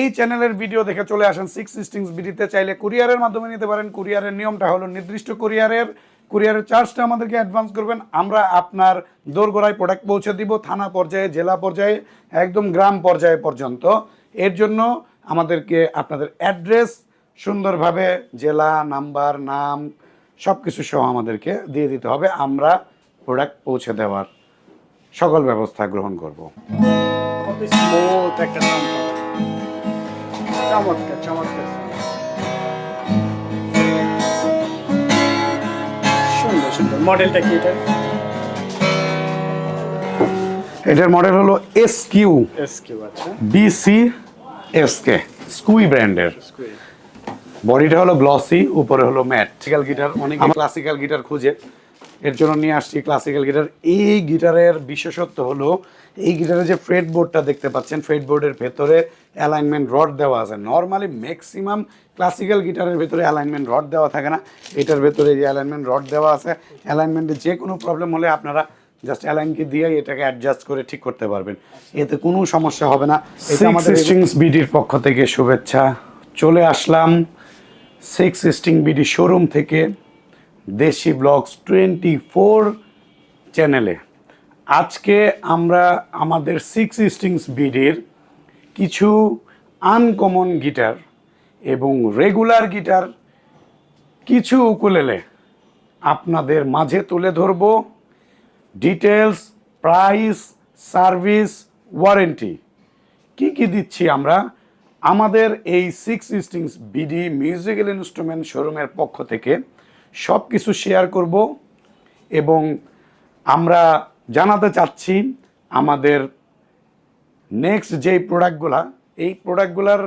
এই চ্যানেলের ভিডিও দেখে চলে আসেন সিক্স স্টিংস বিডিতে। চাইলে কুরিয়ারের মাধ্যমে নিতে পারেন। কুরিয়ারের নিয়মটা হলো নির্দিষ্ট কুরিয়ারের কুরিয়ারের চার্জটা আমাদেরকে অ্যাডভান্স করবেন। আমরা আপনার দোরগোড়ায় প্রোডাক্ট পৌঁছে দিব, থানা পর্যায়ে, জেলা পর্যায়ে, একদম গ্রাম পর্যায়ে পর্যন্ত। এর জন্য আমাদেরকে আপনাদের অ্যাড্রেস সুন্দরভাবে জেলা নাম্বার নাম সব কিছু সহ আমাদেরকে দিয়ে দিতে হবে। আমরা প্রোডাক্ট পৌঁছে দেওয়ার সকল ব্যবস্থা গ্রহণ করব। একটা চমৎকার চমৎকার সুন্দর সুন্দর। মডেলটা কি এটা? এটার মডেল হলো এস কিউ এস কিউ আচ্ছা। বিসি স্কুই ব্র্যান্ডের বডিটা হলো গ্লসি উপরে হলো ম্যাট ক্লাসিক্যাল গিটার অনেক ক্লাসিক্যাল গিটার খুঁজে। এর জন্য নিয়ে আসছি ক্লাসিক্যাল গিটার এই গিটারের বিশেষত্ব হলো এই গিটারের যে ফ্রেড বোর্ডটা দেখতে পাচ্ছেন ফ্রেড বোর্ডের ভেতরে অ্যালাইনমেন্ট রড দেওয়া আছে। নর্মালি ম্যাক্সিমাম ক্লাসিক্যাল গিটারের ভেতরে অ্যালাইনমেন্ট রড দেওয়া থাকে না। এটার ভেতরে যে অ্যালাইনমেন্ট রড দেওয়া আছে। অ্যালাইনমেন্টে যে কোনো প্রবলেম হলে আপনারা জাস্ট অ্যালাইনকে দিয়ে এটাকে অ্যাডজাস্ট করে ঠিক করতে পারবেন। এতে কোনো সমস্যা হবে না। এটা আমাদের স্ট্রিংস বিডির পক্ষ থেকে শুভেচ্ছা। চলে আসলাম। সিক্স স্টিং বিডি শোরুম থেকে। দেশি ব্লগস টোয়েন্টি ফোর চ্যানেলে। আজকে আমরা আমাদের সিক্স স্টিংস বিডির কিছু আনকমন গিটার এবং রেগুলার গিটার কিছু উকুলেলে আপনাদের মাঝে তুলে ধরবো। ডিটেলস প্রাইস সার্ভিস ওয়ারেন্টি কি কি দিচ্ছি আমরা? আমাদের এই six strings BD musical instrument শোরুমের পক্ষ থেকে সব কিছু শেয়ার করব এবং আমরা জানাতে চাচ্ছি আমাদের নেক্সট যেই প্রোডাক্টগুলা এই প্রোডাক্টগুলার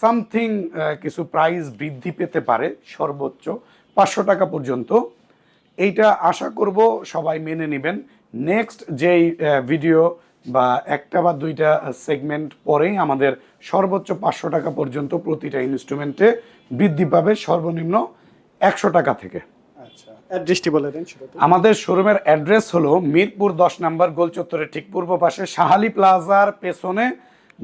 সামথিং কিছু প্রাইস বৃদ্ধি পেতে পারে সর্বোচ্চ পাঁচশো টাকা পর্যন্ত। এইটা আশা করব সবাই মেনে নেবেন। নেক্সট যেই ভিডিও বা একটা বা দুইটা সেগমেন্ট পরেই আমাদের সর্বোচ্চ পাঁচশো টাকা পর্যন্ত প্রতিটা ইনস্ট্রুমেন্টে বৃদ্ধি পাবে সর্বনিম্ন একশো টাকা থেকে। আচ্ছা অ্যাড্রেসটি বলে দেন আমাদের শোরুমের অ্যাড্রেস হলো মিরপুর দশ নম্বর গোলচত্বরের ঠিক পূর্ব পাশে শাহালি প্লাজার পেছনে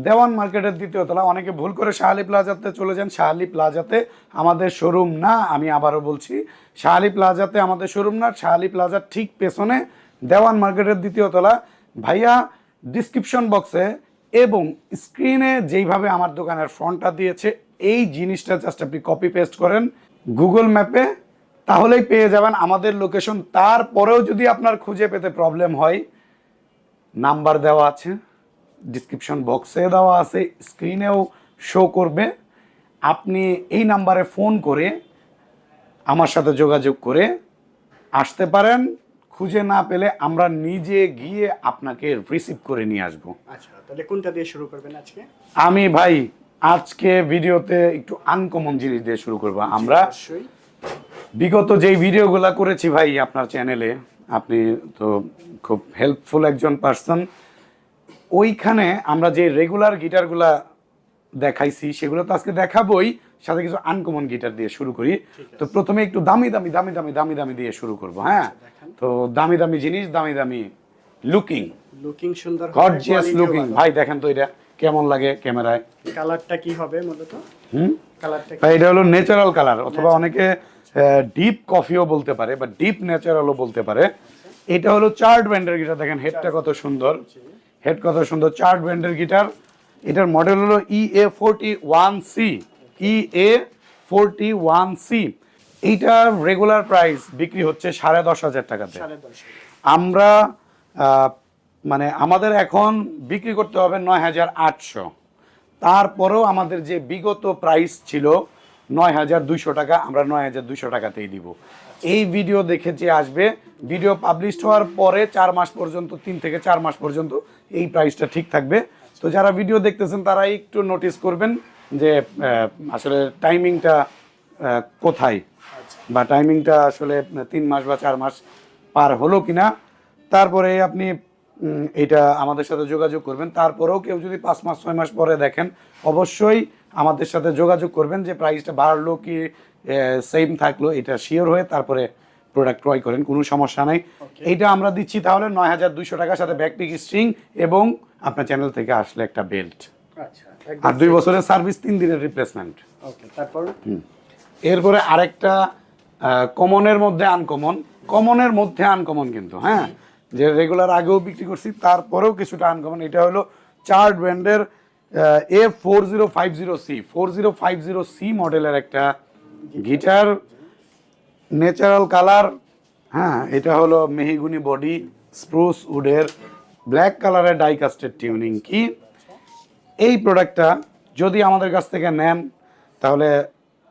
দেওয়ান মার্কেটের দ্বিতীয় তলা। অনেকে ভুল করে শাহালি প্লাজাতে চলে যান। শাহালি প্লাজাতে আমাদের শোরুম না আমি আবারও বলছি শাহালি প্লাজাতে আমাদের শোরুম না শাহালি প্লাজার ঠিক পেছনে দেওয়ান মার্কেটের দ্বিতীয় তলা। ভাইয়া ডিসক্রিপশন বক্সে এবং স্ক্রিনে যেইভাবে আমার দোকানের ফ্রন্টটা দিয়েছে এই জিনিসটা জাস্ট আপনি কপি পেস্ট করেন। গুগল ম্যাপে তাহলেই পেয়ে যাবেন আমাদের লোকেশন তারপরেও যদি আপনার খুঁজে পেতে প্রবলেম হয় নাম্বার দেওয়া আছে ডিসক্রিপশন বক্সে দেওয়া আছে স্ক্রিনেও শো করবে। আপনি এই নাম্বারে ফোন করে আমার সাথে যোগাযোগ করে আসতে পারেন। খুঁজে না পেলে আমরা নিজে গিয়ে আপনাকে রিসিভ করে নিয়ে আসব। আচ্ছা তাহলে কোনটা দিয়ে শুরু করবেন আজকে? আমি ভাই আজকে ভিডিওতে একটু আনকমন জিনিস দিয়ে শুরু করব। আমরা বিগত যেই ভিডিওগুলো করেছি ভাই আপনার চ্যানেলে আপনি তো খুব হেল্পফুল একজন পার্সন ওইখানে আমরা যে রেগুলার গিটারগুলা দেখাইছি সেগুলো তো আজকে দেখাবই সাথে কিছু আনকমন গিটার দিয়ে শুরু করি। তো প্রথমে একটু দামি দামি দামি দামি দামি দামি দিয়ে শুরু করব হ্যাঁ? তো দামি দামি জিনিস দামি দামি লুকিং লুকিং সুন্দর গর্জিয়াস লুকিং ভাই দেখেন তো এটা। কেমন লাগে ক্যামেরায়? কালারটা কি হবে মূলত? হুম? কালারটা এটা হলো ন্যাচারাল কালার অথবা অনেকে ডিপ কফিও বলতে পারে বা ডিপ ন্যাচারালও বলতে পারে। এটা হলো চার্ট ব্যান্ডের গিটার দেখেন হেডটা কত সুন্দর। হেড কত সুন্দর চার্ট ব্যান্ডের গিটার এটার মডেল হলো E A forty one C E A forty one C এইটার রেগুলার প্রাইস বিক্রি হচ্ছে সাড়ে দশ হাজার টাকাতে। আমরা মানে আমাদের এখন বিক্রি করতে হবে নয় হাজার আটশো। তারপরেও আমাদের যে বিগত প্রাইস ছিল নয় হাজার দুইশো টাকা, আমরা নয় হাজার দুইশো টাকাতেই দিব। এই ভিডিও দেখে যে আসবে ভিডিও পাবলিশ হওয়ার পরে চার মাস পর্যন্ত, তিন থেকে চার মাস পর্যন্ত এই প্রাইসটা ঠিক থাকবে। তো যারা ভিডিও দেখতেছেন তারা একটু নোটিস করবেন যে আসলে টাইমিংটা কোথায়? বা টাইমিংটা আসলে তিন মাস বা চার মাস পার হলো কিনা। তারপরে আপনি এটা আমাদের সাথে যোগাযোগ করবেন। তারপরেও কেউ যদি পাঁচ মাস ছয় মাস পরে দেখেন অবশ্যই আমাদের সাথে যোগাযোগ করবেন যে প্রাইসটা বাড়লো কি সেম থাকল এটা শিওর হয়ে তারপরে প্রোডাক্ট ক্রয় করেন কোনো সমস্যা নাই। এইটা আমরা দিচ্ছি তাহলে নয় হাজার দুইশো টাকার সাথে ব্যাকপিক স্ট্রিং এবং আপনার চ্যানেল থেকে আসলে একটা বেল্ট আচ্ছা আর দুই বছরের সার্ভিস তিন দিনের রিপ্লেসমেন্ট এরপরে আরেকটা কমনের মধ্যে আনকমন কমনের মধ্যে আনকমন কিন্তু হ্যাঁ? যে রেগুলার আগেও বিক্রি করছি, তারপরেও কিছুটা আনকমন এটা হলো চার্ট ব্র্যান্ডের A four zero five zero C four zero five zero C মডেলের একটা গিটার ন্যাচারাল কালার হ্যাঁ এটা হলো মেহিগুনি বডি স্প্রুস উডের ব্ল্যাক কালারের ডাইকাস্টের টিউনিং কি এই প্রোডাক্টটা যদি আমাদের কাছ থেকে নেন, তাহলে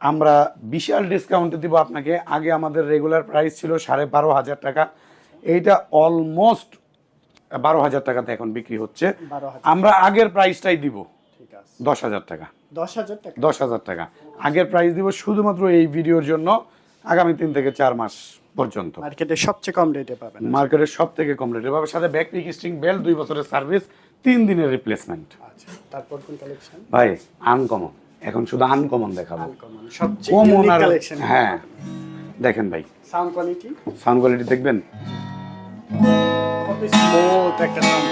আমরা বিশাল ডিসকাউন্টে দিব আপনাকে। আগে আমাদের রেগুলার প্রাইস ছিল সাড়ে বারো হাজার টাকা। এইটা অলমোস্ট বারো হাজার টাকাতে এখন বিক্রি হচ্ছে। আমরা আগের প্রাইসটাই দিব। দশ হাজার টাকা। দশ হাজার টাকা? আগের প্রাইস দিব শুধুমাত্র এই ভিডিওর জন্য আগামী তিন থেকে চার মাস পর্যন্ত। মার্কেটে সবচেয়ে কম রেটে পাবেন। মার্কেটের সব থেকে কম রেট এভাবে সাথে ব্যাক পিক স্ট্রিং বেল দুই বছরের সার্ভিস তিন দিনের রিপ্লেসমেন্ট আচ্ছা তারপর কোন কালেকশন ভাই আনকমন এখন শুধু আনকমন দেখাবো। সবচেয়ে কমন আর হ্যাঁ। দেখেন ভাই। সাউন্ড কোয়ালিটি সাউন্ড কোয়ালিটি দেখবেন? কত স্মুথ একটা সাউন্ড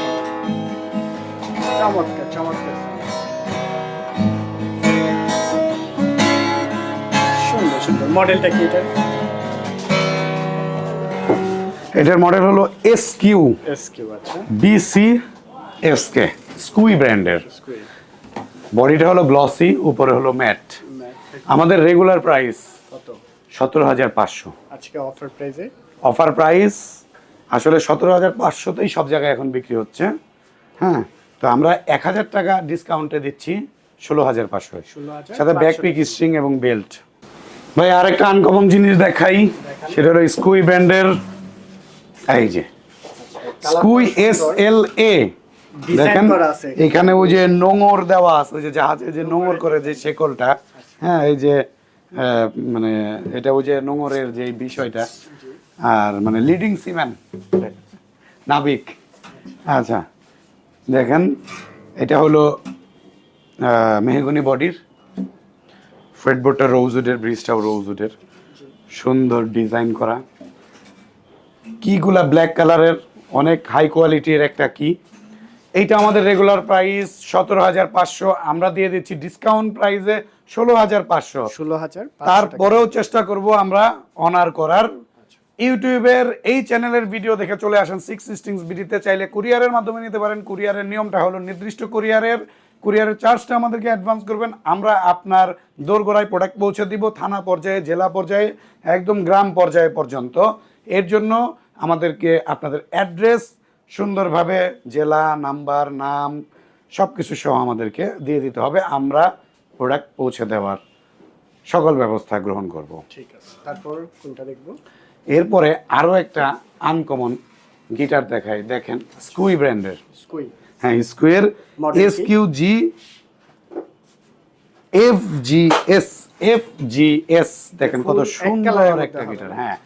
চমৎকার চমৎকার সুন্দর সুন্দর। মডেলটা কি এটা? এটার মডেল হলো এস কিউ এস কিউ আচ্ছা। বিসি এস কে স্কুই ব্র্যান্ডের বডিটা হলো গ্লসি উপরে হলো ম্যাট আমাদের রেগুলার প্রাইস কত? সতেরো হাজার পাঁচশো। আজকে অফার প্রাইসে অফার প্রাইস আসলে সতেরো হাজার পাঁচশোতেই সব জায়গায় এখন বিক্রি হচ্ছে। হ্যাঁ তো আমরা এক হাজার টাকা ডিসকাউন্টে দিচ্ছি ষোলো হাজার পাঁচশো সাথে ব্যাক পিক স্ট্রিং এবং বেল্ট ভাই আরেকটা আনকমন জিনিস দেখাই সেটা হলো স্কুই ব্র্যান্ডের এই যে স্কুই এস এল এ দেখেন এখানে ওই যে নোঙর দেওয়া আছে ওই যে জাহাজে যে নোঙর করে যে শেকলটা। হ্যাঁ এই যে মানে এটা ওই যে নোঙরের যে বিষয়টা আর মানে লিডিং সিম্যান নাবিক। আচ্ছা দেখেন এটা হলো মেহগুনি বডির ফ্রেডবোর্ডটা রোজউডের ব্রিজটাও রোজউডের সুন্দর ডিজাইন করা। কিগুলা ব্ল্যাক কালারের অনেক হাই কোয়ালিটির একটা কি? এইটা আমাদের রেগুলার প্রাইস সতেরো হাজার পাঁচশো আমরা দিয়ে দিচ্ছি ডিসকাউন্ট প্রাইসে ষোলো হাজার পাঁচশো। ষোলো হাজার তারপরেও চেষ্টা করব আমরা অনার করার। ইউটিউবের এই চ্যানেলের ভিডিও দেখে চলে আসেন সিক্স সিস্টিংস বিডিতে। চাইলে কুরিয়ারের মাধ্যমে নিতে পারেন। কুরিয়ারের নিয়মটা হলো নির্দিষ্ট কুরিয়ারের কুরিয়ারের চার্জটা আমাদেরকে অ্যাডভান্স করবেন। আমরা আপনার দোরগোড়ায় প্রোডাক্ট পৌঁছে দিব, থানা পর্যায়ে, জেলা পর্যায়ে, একদম গ্রাম পর্যায়ে পর্যন্ত। এর জন্য আমাদেরকে আপনাদের অ্যাড্রেস সুন্দরভাবে জেলা নাম্বার নাম সব কিছু সহ আমাদেরকে দিয়ে দিতে হবে। আমরা প্রোডাক্ট পৌঁছে দেওয়ার সকল ব্যবস্থা গ্রহণ করব। ঠিক আছে। তারপর কোনটা দেখব? এরপরে আরও একটা আনকমন গিটার দেখাই দেখেন স্কুই ব্র্যান্ডের স্কুই হ্যাঁ স্কুয়ের S Q G F G S F G S দেখেন কত সুন্দর একটা গিটার হ্যাঁ।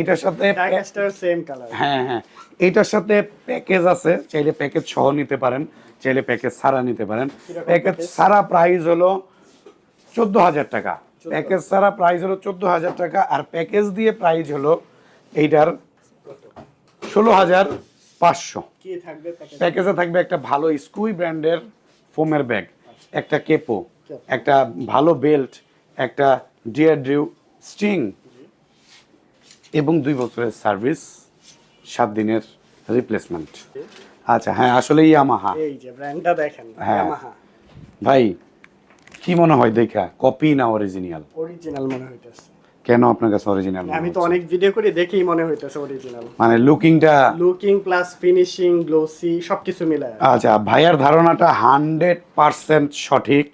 এটার সাথে প্যাকেজটার সেম কালার হ্যাঁ হ্যাঁ। এটার সাথে প্যাকেজ আছে চাইলে প্যাকেজ সহ নিতে পারেন চাইলে প্যাকেজ ছাড়া নিতে পারেন। প্যাকেজ সারা প্রাইস হলো চোদ্দ হাজার টাকা। প্যাকেজ ছাড়া প্রাইস হলো চোদ্দ হাজার টাকা আর প্যাকেজ দিয়ে প্রাইস হলো এইটার ষোলো হাজার পাঁচশো। কি থাকবে প্যাকেজ প্যাকেজে থাকবে একটা ভালো স্কুই ব্র্যান্ডের ফোমের ব্যাগ একটা কেপো একটা ভালো বেল্ট একটা ডিয়ার ড্রিউ স্ট্রিং এবং দুই বছরের সার্ভিস সাত দিনের রিপ্লেসমেন্ট আচ্ছা হ্যাঁ আসলে ইয়ামাহা এই যে ব্র্যান্ডটা দেখেন হ্যাঁ। ইয়ামাহা ভাই কি মনে হয় দেখা? কপি না অরিজিনাল অরিজিনাল মনে হইতেছে। কেন আপনার কাছে অরিজিনাল আমি তো অনেক ভিডিও করে দেখেই মনে হইতেছে অরিজিনাল মানে লুকিংটা লুকিং প্লাস ফিনিশিং গ্লোসি সবকিছু মিলায় আচ্ছা ভাইয়ার ধারণাটা হান্ড্রেড পারসেন্ট সঠিক।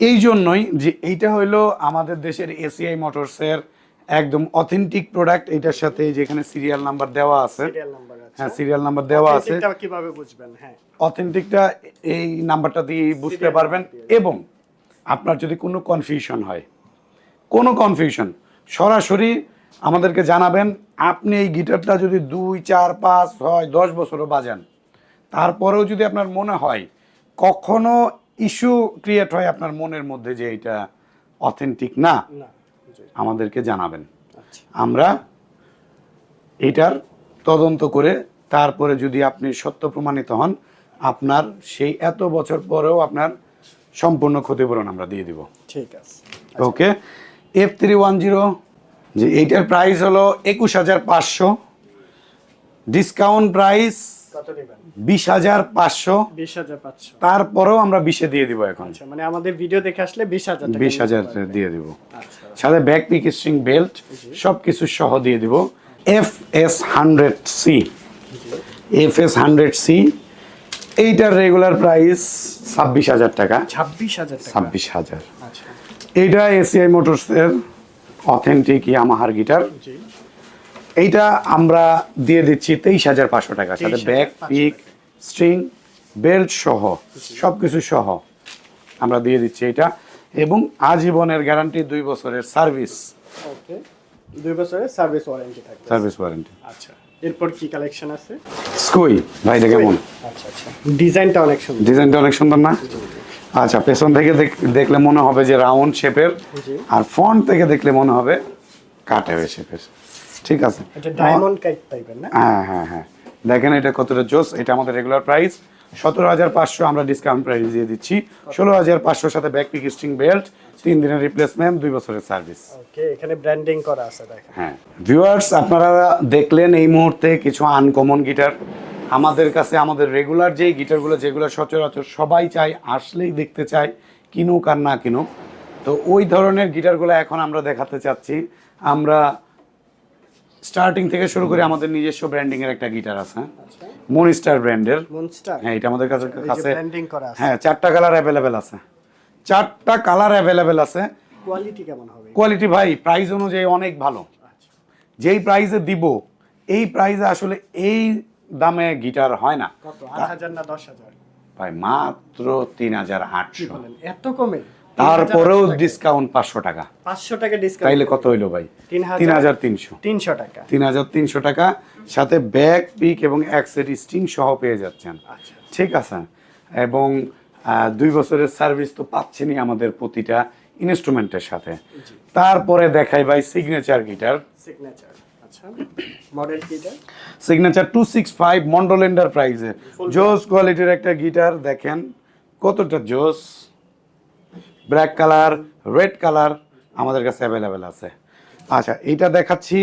এই জন্যই যে এইটা হইল আমাদের দেশের এসিআই মোটরসের একদম অথেন্টিক প্রোডাক্ট এটার সাথে যেখানে সিরিয়াল নাম্বার দেওয়া আছে। হ্যাঁ সিরিয়াল নাম্বার দেওয়া আছে। কীভাবে বুঝবেন? হ্যাঁ। অথেন্টিকটা এই নাম্বারটা দিয়ে বুঝতে পারবেন এবং আপনার যদি কোনো কনফিউশন হয় কোনো কনফিউশন সরাসরি আমাদেরকে জানাবেন আপনি এই গিটারটা যদি দুই চার পাঁচ ছয় দশ বছরও বাজান তারপরেও যদি আপনার মনে হয় কখনো ইস্যু ক্রিয়েট হয় আপনার মনের মধ্যে যে এটা অথেন্টিক না আমাদেরকে জানাবেন। আচ্ছা। আমরা এটার তদন্ত করে তারপরে যদি আপনি সত্য প্রমাণিত হন আপনার সেই এত বছর পরেও আপনার সম্পূর্ণ ক্ষতিপূরণ আমরা দিয়ে দিব। ঠিক আছে। Okay? F three one zero যে এইটার প্রাইস হলো একুশ হাজার পাঁচশো। ডিসকাউন্ট প্রাইস বিশ হাজার পাঁচশো। বিশ হাজার পাঁচশো। তারপরেও আমরা বিশে দিয়ে দিব এখন। আচ্ছা মানে আমাদের ভিডিও দেখে আসলে বিশ হাজার বিশ হাজার দিয়ে দিব। আচ্ছা। সাথে ব্যাক পিক বেল্ট সব কিছু সহ দিয়ে দিব। F S hundred C F S hundred C এইটার রেগুলার প্রাইস ছাব্বিশ হাজার টাকা। ছাব্বিশ হাজার ছাব্বিশ হাজার। আচ্ছা। এইটা এসিআই মোটরসের অথেন্টিক ইয়ামাহার গিটার জি। এইটা আমরা দিয়ে দিচ্ছি তেইশ হাজার পাঁচশো টাকা। সাথে 23,500 ব্যাক পিক স্ট্রিং বেল্ট সহ সব কিছু সহ আমরা দিয়ে দিচ্ছি এটা এবং আজীবনের গ্যারান্টি দুই বছরের সার্ভিস ওকে দুই বছরের সার্ভিস ওয়ারেন্টি থাকবে। সার্ভিস ওয়ারেন্টি আচ্ছা। এরপর কি কালেকশন আছে? স্কুই। ভাই দেখে কেমন? আচ্ছা আচ্ছা। ডিজাইনটা অনেক সুন্দর। ডিজাইনটা অনেক সুন্দর না? আচ্ছা পেছন থেকে দেখ- দেখলে মনে হবে যে রাউন্ড শেপের আর ফ্রন্ট থেকে দেখলে মনে হবে কাটের শেপের ঠিক আছে। এটা ডায়মন্ড কাইট টাইপের না? হ্যাঁ হ্যাঁ হ্যাঁ। দেখেন এটা কতটা জোস এটা আমাদের রেগুলার প্রাইস সতেরো হাজার পাঁচশো আমরা ডিসকাউন্ট প্রাইস দিয়ে দিচ্ছি। ষোলো হাজার পাঁচশোর সাথে ব্যাক পিক স্ট্রিং বেল্ট তিন দিনের রিপ্লেসমেন্ট দুই বছরের সার্ভিস ওকে এখানে ব্র্যান্ডিং করা আছে দেখেন হ্যাঁ। ভিউয়ার্স আপনারা দেখলেন এই মুহূর্তে কিছু আনকমন গিটার আমাদের কাছে আমাদের রেগুলার যেই গিটারগুলো যেগুলো সচরাচর সবাই চায় আসলেই দেখতে চায় কিনুক আর না কিনুক। তো ওই ধরনের গিটারগুলো এখন আমরা দেখাতে চাচ্ছি। আমরা স্টার্টিং থেকে শুরু করে আমাদের নিজস্ব ব্র্যান্ডিং এর একটা গিটার আছে। আচ্ছা। মনিস্টার ব্র্যান্ডের। মনস্টার। হ্যাঁ এটা আমাদের কাছে কাছে ব্র্যান্ডিং করা আছে। হ্যাঁ চারটা কালার অ্যাভেলেবেল আছে। চারটা কালার অ্যাভেলেবেল আছে। কোয়ালিটি কেমন হবে? কোয়ালিটি ভাই প্রাইস অনুযায়ী অনেক ভালো। আচ্ছা। যেই প্রাইসে দিব এই প্রাইসে আসলে এই দামে গিটার হয় না। কত? আট হাজার না দশ হাজার? ভাই মাত্র তিন হাজার কি আটশো বলেন? এত কমে? তারপরেও ডিসকাউন্ট পাঁচশো টাকা। পাঁচশো টাকা ডিসকাউন্ট তাইলে কত হইল ভাই? তিন হাজার- তিনশো। তিনশো টাকা। তিন হাজার তিনশো টাকা। সাথে ব্যাগ পিক এবং এক সেট সহ পেয়ে যাচ্ছেন। আচ্ছা। ঠিক আছে? এবং দুই বছরের সার্ভিস তো পাচ্ছেনই আমাদের প্রতিটা ইনস্ট্রুমেন্টের সাথে। তারপরে দেখাই ভাই সিগনেচার গিটার সিগনেচার আচ্ছা signature two six five Mondal এন্টারপ্রাইজে জোস কোয়ালিটির একটা গিটার দেখেন। কতটা জোস ব্ল্যাক কালার, রেড কালার আমাদের কাছে অ্যাভেলেবেল আছে। আচ্ছা এটা দেখাচ্ছি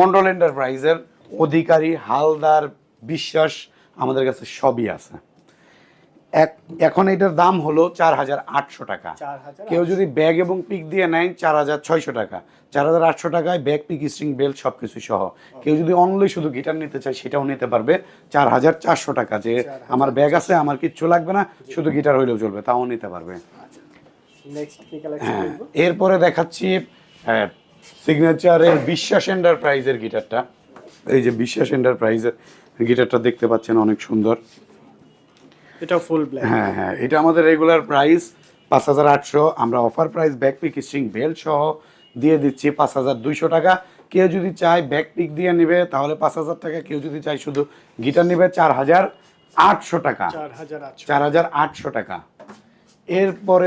মন্ডল এন্টারপ্রাইজের অধিকারী হালদার বিশ্বাস আমাদের কাছে সবই আছে। এক- এখন এটার দাম হলো চার হাজার আটশো টাকা। কেউ যদি ব্যাগ এবং পিক দিয়ে নেয় চার হাজার ছয়শো টাকা। চার হাজার আটশো টাকায় ব্যাগ পিক স্ট্রিং বেল্ট সব কিছু সহ কেউ যদি অনলি শুধু গিটার নিতে চায় সেটাও নিতে পারবে চার হাজার চারশো টাকা। যে আমার ব্যাগ আছে আমার কিচ্ছু লাগবে না শুধু গিটার হইলেও চলবে তাও নিতে পারবে। কালেকশন হ্যাঁ। এরপরে দেখাচ্ছি সিগনেচারের বিশ্বাস এন্টারপ্রাইজের গিটারটা। এই যে বিশ্বাস এন্টারপ্রাইজের গিটারটা দেখতে পাচ্ছেন অনেক সুন্দর। এটা ফুল ব্ল্যাক হ্যাঁ হ্যাঁ এটা আমাদের রেগুলার প্রাইস পাঁচ হাজার আটশো। আমরা offer price back pick string belt সহ দিয়ে দিচ্ছি পাঁচ হাজার দুইশো টাকা। কেউ যদি চায় ব্যাক পিক দিয়ে নেবে তাহলে পাঁচ হাজার টাকা। কেউ যদি চায় শুধু গিটার নেবে চার হাজার আটশো টাকা। চার হাজার আটশো। টাকা। এরপরে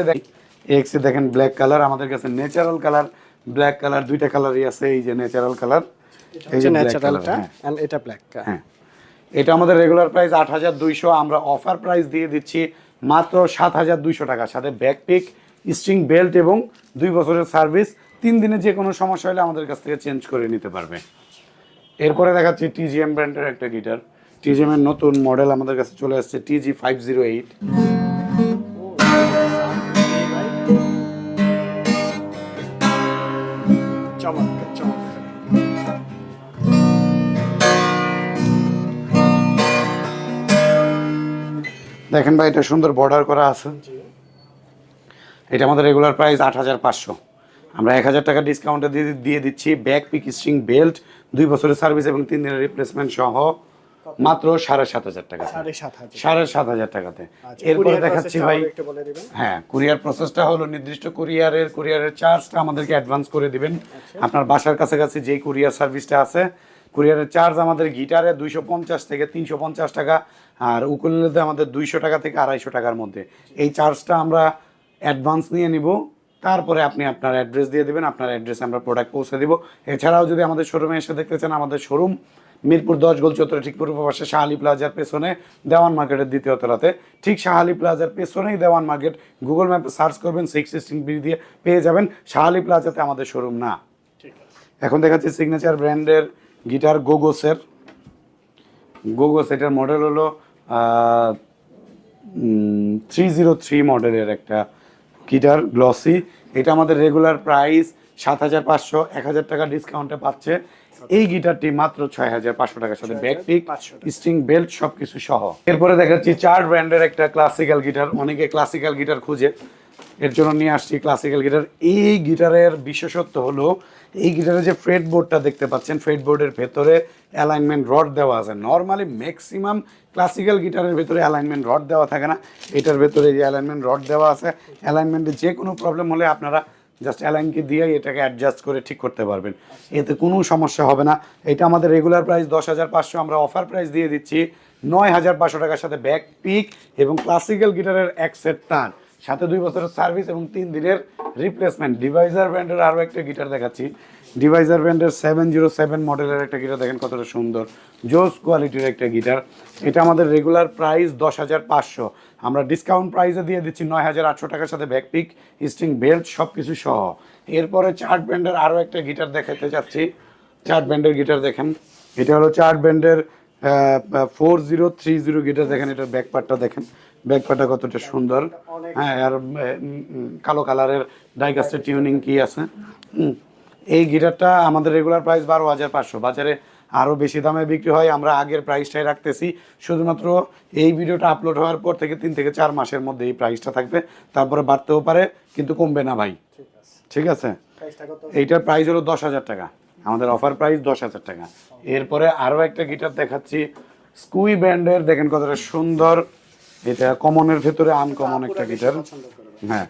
এক্সে দেখেন ব্ল্যাক কালার আমাদের কাছে ন্যাচারাল কালার ব্ল্যাক কালার দুইটা কালারই আছে এই যে ন্যাচারাল কালার এই যে ব্ল্যাক ন্যাচারালটা এন্ড এটা ব্ল্যাকটা হ্যাঁ। এটা আমাদের রেগুলার প্রাইস আট হাজার দুইশো, আমরা অফার প্রাইস দিয়ে দিচ্ছি মাত্র সাত হাজার দুইশো টাকা। সাথে ব্যাকপিক স্ট্রিং বেল্ট এবং দুই বছরের সার্ভিস তিন দিনে যে কোনো সমস্যা হলে আমাদের কাছ থেকে চেঞ্জ করে নিতে পারবে। এরপরে দেখাচ্ছি টিজিএম ব্র্যান্ডের একটা গিটার টিজিএম এর নতুন মডেল আমাদের কাছে চলে আসছে টিজি ফাইভ জিরো এইট দেখেন ভাই এটা সুন্দর বর্ডার করা আছে। এটা আমাদের রেগুলার প্রাইস আট হাজার পাঁচশো। আমরা এক হাজার টাকা ডিসকাউন্টে দিয়ে দিয়ে দিচ্ছি। ব্যাক পিক স্ট্রিং বেল্ট দুই বছরের সার্ভিস এবং তিন দিনের রিপ্লেসমেন্ট সহ মাত্র সাড়ে সাত হাজার টাকা সাড়ে সাত হাজার। টাকাতে। আচ্ছা, এরপরে দেখাচ্ছি ভাই হ্যাঁ কুরিয়ার প্রসেসটা হলো নির্দিষ্ট কুরিয়ারের কুরিয়ারের চার্জটা আমাদেরকে অ্যাডভান্স করে দিবেন। আচ্ছা। আপনার বাসার কাছাকাছি যেই কুরিয়ার সার্ভিসটা আছে কুরিয়ারের চার্জ আমাদের গিটারে দুইশো পঞ্চাশ থেকে তিনশো পঞ্চাশ টাকা আর উকুলেলেতে আমাদের দুইশো টাকা থেকে আড়াইশো টাকার মধ্যে। এই চার্জটা আমরা অ্যাডভান্স নিয়ে নিব তারপরে আপনি আপনার অ্যাড্রেস দিয়ে দেবেন আপনার অ্যাড্রেসে আমরা প্রোডাক্ট পৌঁছে দিব। এছাড়াও যদি আমাদের শোরুমে এসে দেখতে চান আমাদের শোরুম মিরপুর দশ গোল চত্বরে ঠিক পূর্ব পাশে শাহালি প্লাজার পেছনে দেওয়ান মার্কেটের দ্বিতীয় তলাতে। ঠিক শাহালি প্লাজার পেছনেই দেওয়ান মার্কেট। গুগল ম্যাপে সার্চ করবেন সিক্স সিক্সটিন বি দিয়ে পেয়ে যাবেন। শাহালি প্লাজাতে আমাদের শোরুম না। ঠিক এখন দেখাচ্ছি সিগনেচার ব্র্যান্ডের গিটার গোগোসের। গোগোস এটার মডেল হলো থ্রি জিরো থ্রি মডেলের একটা গিটার গ্লসি এটা আমাদের রেগুলার প্রাইস সাত হাজার পাঁচশো এক হাজার টাকা ডিসকাউন্টে পাচ্ছে। এই গিটারটি মাত্র ছয় হাজার পাঁচশো টাকার সাথে ব্যাক পিক স্ট্রিং বেল্ট সব কিছু সহ। এরপরে দেখাচ্ছি চার ব্র্যান্ডের একটা ক্লাসিক্যাল গিটার। অনেকে ক্লাসিক্যাল গিটার খুঁজে। এর জন্য নিয়ে আসছি ক্লাসিক্যাল গিটার এই গিটারের বিশেষত্ব হলো, এই গিটারে যে ফ্রেড বোর্ডটা দেখতে পাচ্ছেন ফ্রেড বোর্ডের ভেতরে অ্যালাইনমেন্ট রড দেওয়া আছে। নর্মালি ম্যাক্সিমাম ক্লাসিক্যাল গিটারের ভেতরে অ্যালাইনমেন্ট রড দেওয়া থাকে না। এটার ভেতরে যে অ্যালাইনমেন্ট রড দেওয়া আছে অ্যালাইনমেন্টে যে কোনো প্রবলেম হলে আপনারা জাস্ট অ্যালাইনকে দিয়ে এটাকে অ্যাডজাস্ট করে ঠিক করতে পারবেন। এতে কোনো সমস্যা হবে না। এটা আমাদের রেগুলার প্রাইস দশ হাজার পাঁচশো, আমরা অফার প্রাইস দিয়ে দিচ্ছি। নয় হাজার পাঁচশো টাকার সাথে ব্যাক পিক এবং ক্লাসিক্যাল গিটারের এক সেট তার সাথে দুই বছরের সার্ভিস এবং তিন দিনের রিপ্লেসমেন্ট ডিভাইজার ব্র্যান্ডের আরও একটা গিটার দেখাচ্ছি। ডিভাইজার ব্র্যান্ডের সেভেন জিরো সেভেন মডেলের একটা গিটার দেখেন কতটা সুন্দর। জোস কোয়ালিটির একটা গিটার এটা আমাদের রেগুলার প্রাইস দশ হাজার পাঁচশো। আমরা ডিসকাউন্ট প্রাইসে দিয়ে দিচ্ছি নয় হাজার আটশো টাকার সাথে ব্যাকপিক স্ট্রিং বেল্ট সব কিছু সহ। এরপরে চার্ট ব্র্যান্ডের আরও একটা গিটার দেখাতে চাচ্ছি। চার্ট ব্র্যান্ডের গিটার দেখেন। এটা হলো চার্ট ব্র্যান্ডের four zero three zero guitar দেখেন। এটার ব্যাক পার্টটা দেখেন। ব্যাক পার্টটা কতটা সুন্দর। হ্যাঁ আর কালো কালারের ডাইকাস্টের টিউনিং কি আছে। এই গিটারটা আমাদের রেগুলার প্রাইস বারো হাজার পাঁচশো। বাজারে আরও বেশি দামে বিক্রি হয়, আমরা আগের প্রাইসটাই রাখতেছি। শুধুমাত্র এই ভিডিওটা আপলোড হওয়ার পর থেকে তিন থেকে চার মাসের মধ্যে এই প্রাইসটা থাকবে। তারপরে বাড়তেও পারে, কিন্তু কমবে না ভাই। ঠিক আছে? এইটার প্রাইস হলো দশ হাজার টাকা। আমাদের অফার প্রাইস দশ হাজার টাকা। এরপরে আরও একটা গিটার দেখাচ্ছি। স্কুই ব্র্যান্ডের দেখেন কতটা সুন্দর। এটা কমনের ভেতরে আনকমন একটা গিটার হ্যাঁ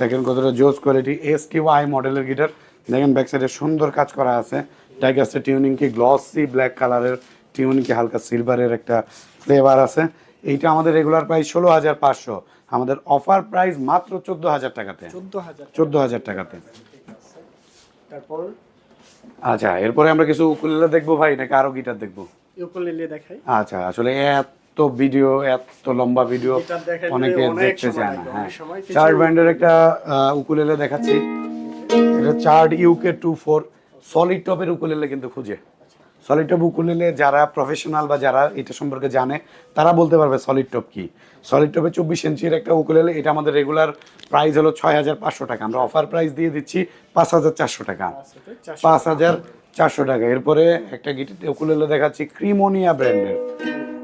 দেখেন কতটা জোস কোয়ালিটি এস কিউ আই মডেলের গিটার দেখেন ব্যাক সাইডে সুন্দর কাজ করা আছে। টাইগার্সের টিউনিং কি গ্লসি ব্ল্যাক কালারের টিউনিং কি হালকা সিলভারের একটা ফ্লেভার আছে। এইটা আমাদের রেগুলার প্রাইস ষোলো হাজার পাঁচশো। আমাদের অফার প্রাইস মাত্র চোদ্দ হাজার টাকাতে। চোদ্দ হাজার টাকাতে। তারপর? আচ্ছা এরপরে আমরা কিছু উকুলেলে দেখব ভাই নাকি আরও গিটার দেখব? ইউকুলেলে দেখাই। আচ্ছা আসলে এত ভিডিও এত লম্বা ভিডিও অনেকে দেখতে চায় না হ্যাঁ। চার্ট ব্র্যান্ডের একটা উকুলেলে দেখাচ্ছি। এটা Chard UK two four solid টপের উকুলেলে কিন্তু খুঁজে। সলিড টপ উকুলেলে যারা প্রফেশনাল বা যারা এটা সম্পর্কে জানে তারা বলতে পারবে সলিড টপ কি। সলিড টপে চব্বিশ ইঞ্চির একটা উকুলেলে এটা আমাদের রেগুলার প্রাইস হলো ছয় হাজার পাঁচশো টাকা। আমরা অফার প্রাইস দিয়ে দিচ্ছি পাঁচ হাজার চারশো টাকা। পাঁচ হাজার চারশো টাকা। এরপরে একটা গিটার উকুলেলে দেখাচ্ছি ক্রিমোনিয়া ব্র্যান্ডের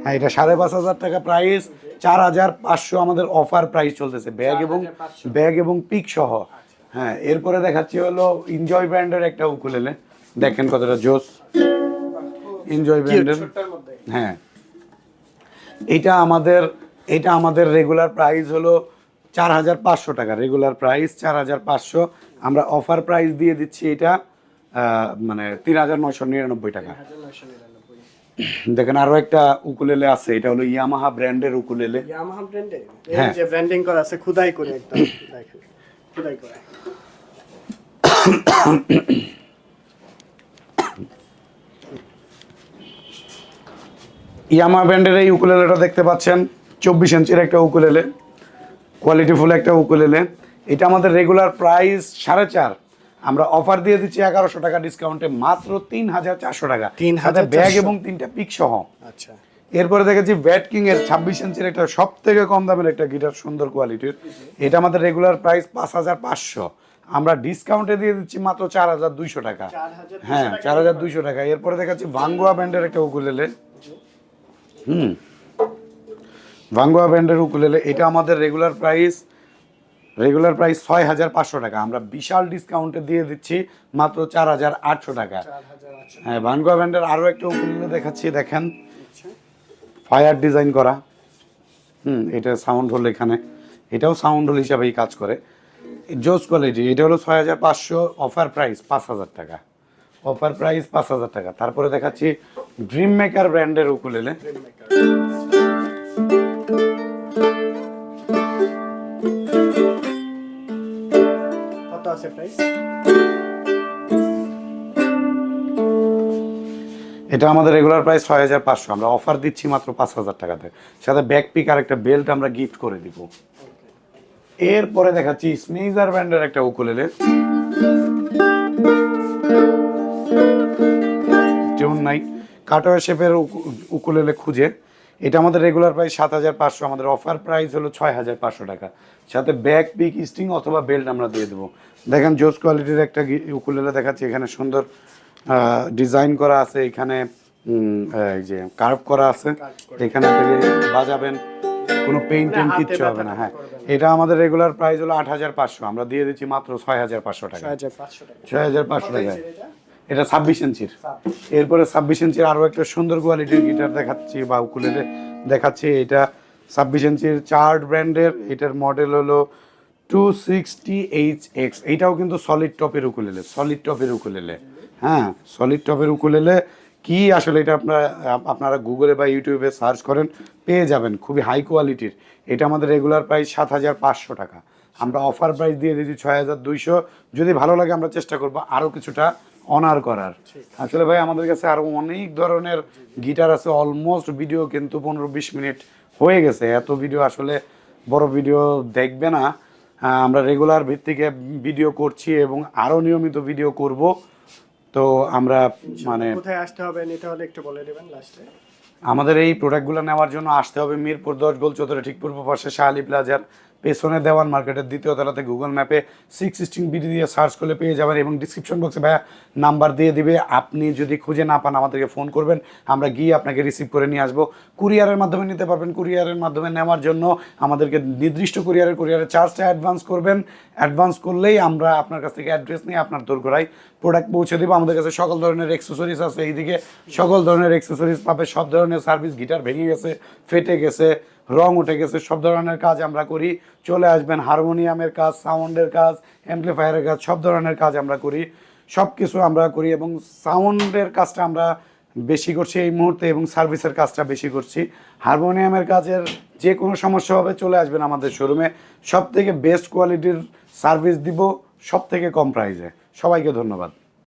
হ্যাঁ এটা সাড়ে পাঁচ হাজার টাকা প্রাইস চার হাজার পাঁচশো আমাদের অফার প্রাইস চলতেছে। ব্যাগ এবং ব্যাগ এবং পিক সহ। হ্যাঁ এরপরে দেখাচ্ছি হলো এনজয় ব্র্যান্ডের একটা উকুলেলে দেখেন কতটা জোস। এনজয় ব্র্যান্ডের হ্যাঁ। এইটা আমাদের এটা আমাদের রেগুলার প্রাইস হলো চার হাজার পাঁচশো টাকা। রেগুলার প্রাইস চার হাজার পাঁচশো। আমরা অফার প্রাইস দিয়ে দিচ্ছি এটা মানে তিন হাজার নয়শো নিরানব্বই টাকা। দেখেন আরও একটা উকুলেলে আছে এটা হলো ইয়ামাহা ব্র্যান্ডের উকুলেলে। ইয়ামাহা ব্র্যান্ডের হ্যাঁ। এই যে ব্র্যান্ডিং করা আছে খুদাই করে একদম। দেখেন খুদাই করে। ইয়ামা ব্র্যান্ডের এই উকুলেলেটা দেখতে পাচ্ছেন চব্বিশ ইঞ্চির একটা উকুলেলে কোয়ালিটিফুল একটা উকুলেলে। এটা আমাদের রেগুলার প্রাইস সাড়ে চার। আমরা অফার দিয়ে দিচ্ছি এগারোশো টাকা ডিসকাউন্টে মাত্র তিন হাজার চারশো টাকা। তিন হাজার ব্যাগ এবং তিনটা পিক সহ। আচ্ছা। এরপরে দেখেছি ব্যাট কিং এর ছাব্বিশ ইঞ্চির একটা সব থেকে কম দামের একটা গিটার সুন্দর কোয়ালিটির এটা আমাদের রেগুলার প্রাইস পাঁচ হাজার পাঁচশো। আমরা ডিসকাউন্টে দিয়ে দিচ্ছি মাত্র চার হাজার দুইশো টাকা। হ্যাঁ চার হাজার দুইশো টাকা। এরপরে দেখাচ্ছি ভাঙ্গুয়া ব্যান্ডের একটা উকুলেলে হুম। ভাঙ্গুয়া ব্যান্ডের উকুলেলে এটা আমাদের রেগুলার প্রাইস রেগুলার প্রাইস ছয় হাজার পাঁচশো টাকা। আমরা বিশাল ডিসকাউন্টে দিয়ে দিচ্ছি মাত্র চার হাজার আটশো টাকা। হ্যাঁ ভাঙ্গুয়া ব্যান্ডের আরও একটা উকুলেলে দেখাচ্ছি দেখেন। আচ্ছা। ফায়ার ডিজাইন করা। হুম এটা সাউন্ড হল এখানে। এটাও সাউন্ড হল হিসাবেই কাজ করে। জোস কোয়ালিটি এটা হলো ছয় হাজার পাঁচশো অফার প্রাইস পাঁচ হাজার টাকা। অফার প্রাইস পাঁচ হাজার টাকা। তারপরে দেখাচ্ছি ড্রিম মেকার ব্র্যান্ডের উকুলেলে। এটা আমাদের রেগুলার প্রাইস ছয় হাজার পাঁচশো। আমরা অফার দিচ্ছি মাত্র পাঁচ হাজার টাকাতে। সাথে ব্যাক পিক আর একটা বেল্ট আমরা গিফট করে দিব। এরপরে দেখাচ্ছি স্নেইজার ব্র্যান্ডের একটা উকুলেলে যেমন নাই কাটোয়া শেপের উকুলেলে খুঁজে। এটা আমাদের রেগুলার প্রাইস সাত হাজার পাঁচশো আমাদের অফার প্রাইস হলো ছয় হাজার পাঁচশো টাকা। সাথে ব্যাক পিক স্টিং অথবা বেল্ট আমরা দিয়ে দেবো। দেখেন জোস কোয়ালিটির একটা উকুলেলে দেখাচ্ছি এখানে সুন্দর ডিজাইন করা আছে এখানে এই যে কার্ভ করা আছে। এখানে থেকে বাজাবেন কোনো পেইন্ট টেন্ট হাতে কিচ্ছু হবে না হ্যাঁ। এটা আমাদের রেগুলার প্রাইস হলো আট হাজার পাঁচশো আমরা দিয়ে দিচ্ছি মাত্র ছয় হাজার পাঁচশো টাকা। ছয় হাজার পাঁচশো টাকা। এটা? ছাব্বিশ ইঞ্চির। এরপরে ছাব্বিশ ইঞ্চির আরও একটা সুন্দর কোয়ালিটির গিটার দেখাচ্ছি বা উকুলেলে দেখাচ্ছি। এটা ছাব্বিশ ইঞ্চির চার্ট ব্র্যান্ডের এটার মডেল হলো টু সিক্সটি এইচ এক্স এইটাও কিন্তু সলিড টপের উকুলেলে সলিড টপের উকুলেলে হ্যাঁ সলিড টপের উকুলেলে কি আসলে এটা আপনারা আপনারা গুগলে বা ইউটিউবে সার্চ করেন পেয়ে যাবেন। খুবই হাই কোয়ালিটির এটা আমাদের রেগুলার প্রাইস সাত হাজার পাঁচশো টাকা। আমরা অফার প্রাইস দিয়ে দিচ্ছি ছয় হাজার দুইশো। যদি ভালো লাগে আমরা চেষ্টা করব আরও কিছুটা অনার করার। আসলে ভাই আমাদের কাছে আরও অনেক ধরনের গিটার আছে অলমোস্ট ভিডিও কিন্তু পনেরো বিশ মিনিট হয়ে গেছে। এত ভিডিও আসলে বড় ভিডিও দেখবে না। আমরা রেগুলার ভিত্তিকে ভিডিও করছি এবং আরও নিয়মিত ভিডিও করব। তো আমরা মানে কোথায় আসতে হবে নিতে হলে একটু বলে দেবেন লাস্টে আমাদের এই প্রোডাক্টগুলো নেওয়ার জন্য আসতে হবে মিরপুর দশ গোল চৌধুরী ঠিক পূর্ব পাশে শাহালি প্লাজার পেছনে দেওয়ান মার্কেটের দ্বিতীয় তলাতে গুগল ম্যাপে সিক্স সিক্সটিন বিডি দিয়ে সার্চ করলে পেয়ে যাবেন এবং ডিসক্রিপশন বক্সে ভাইয়া নাম্বার দিয়ে দিবে। আপনি যদি খুঁজে না পান আমাদেরকে ফোন করবেন, আমরা গিয়ে আপনাকে রিসিভ করে নিয়ে আসব। কুরিয়ারের মাধ্যমে নিতে পারবেন। কুরিয়ারের মাধ্যমে নেওয়ার জন্য আমাদেরকে নির্দিষ্ট কুরিয়ারের কুরিয়ারের চার্জটা অ্যাডভান্স করবেন। অ্যাডভান্স করলেই আমরা আপনার কাছ থেকে অ্যাড্রেস নিয়ে আপনার দোরগোড়ায় প্রোডাক্ট পৌঁছে দেবো। আমাদের কাছে সকল ধরনের এক্সেসরিজ আছে। এইদিকে সকল ধরনের এক্সেসরিজ পাবে। সব ধরনের সার্ভিস গিটার ভেঙে গেছে, ফেটে গেছে। রং উঠে গেছে, সব ধরনের কাজ আমরা করি। চলে আসবেন হারমোনিয়ামের কাজ, সাউন্ডের কাজ অ্যাম্পলিফায়ারের কাজ, সব ধরনের কাজ আমরা করি। সব কিছু আমরা করি এবং সাউন্ডের কাজটা আমরা বেশি করছি এই মুহূর্তে এবং সার্ভিসের কাজটা বেশি করছি। হারমোনিয়ামের কাজের যে কোনো সমস্যা হবে চলে আসবেন আমাদের শোরুমে। সব থেকে বেস্ট কোয়ালিটির সার্ভিস দিব সব থেকে কম প্রাইসে সবাইকে ধন্যবাদ।